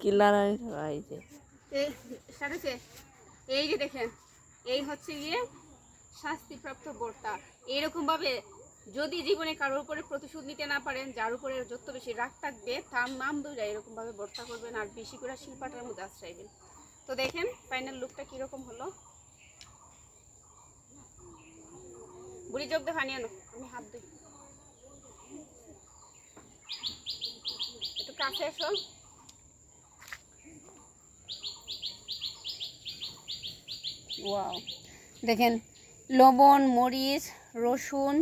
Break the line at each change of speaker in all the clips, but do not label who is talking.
কিলার
এই যে দেখেন এই হচ্ছে গিয়ে শাস্তিপ্রাপ্ত বর্তা ভাবে যদি জীবনে কারোর উপরে প্রতিশোধ নিতে না পারেন যার উপরে যত বেশি রাগ থাকবে তার নাম ধরে এরকম ভাবে বর্তা করবেন আর বেশি করে শিল্পাটার মধ্যে আশ্রাইবেন তো দেখেন ফাইনাল লুকটা কীরকম হলো? বুড়ি যোগ দেখা নিয়ে আনো আমি হাত দিই ওয়াও দেখেন, লবণ, মরিচ, রসুন,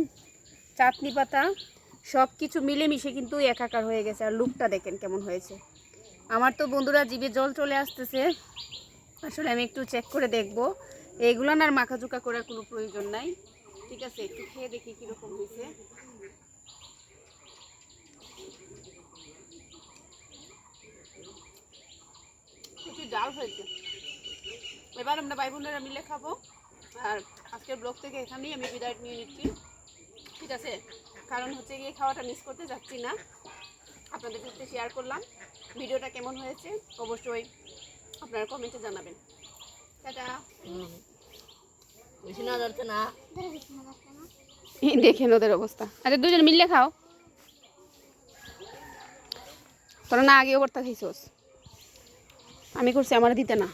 চাটনি পাতা সব কিছু মিলেমিশে কিন্তু একাকার হয়ে গেছে, আর লুকটা দেখেন কেমন হয়েছে। আমার তো বন্ধুরা জিভে জল চলে আসতেছে। আসলে আমি একটু চেক করে দেখব। এইগুলো না আর মাখাচুকা করার কোনো প্রয়োজন নাই। ঠিক আছে, একটু খেয়ে দেখি কীরকম হয়েছে একটু ডাল হয়েছে। এবার আমরা ভাই বোনেরা মিলে খাব। আর আজকের ব্লগ থেকে এখানেই আমি বিদায় নিয়ে নিচ্ছি। ঠিক আছে? কারণ হচ্ছে গিয়ে খাওয়াটা মিস করতে যাচ্ছি না। আপনাদের সাথে শেয়ার করলাম। ভিডিওটা কেমন হয়েছে? অবশ্যই আপনারা কমেন্টে জানাবেন। টাটা।
না
দেখেন ওদের অবস্থা। আচ্ছা দুজন মিললে খাও। তোরা না আগে ওপরটা খাইছোস? আমি করছি আমার দিতে না।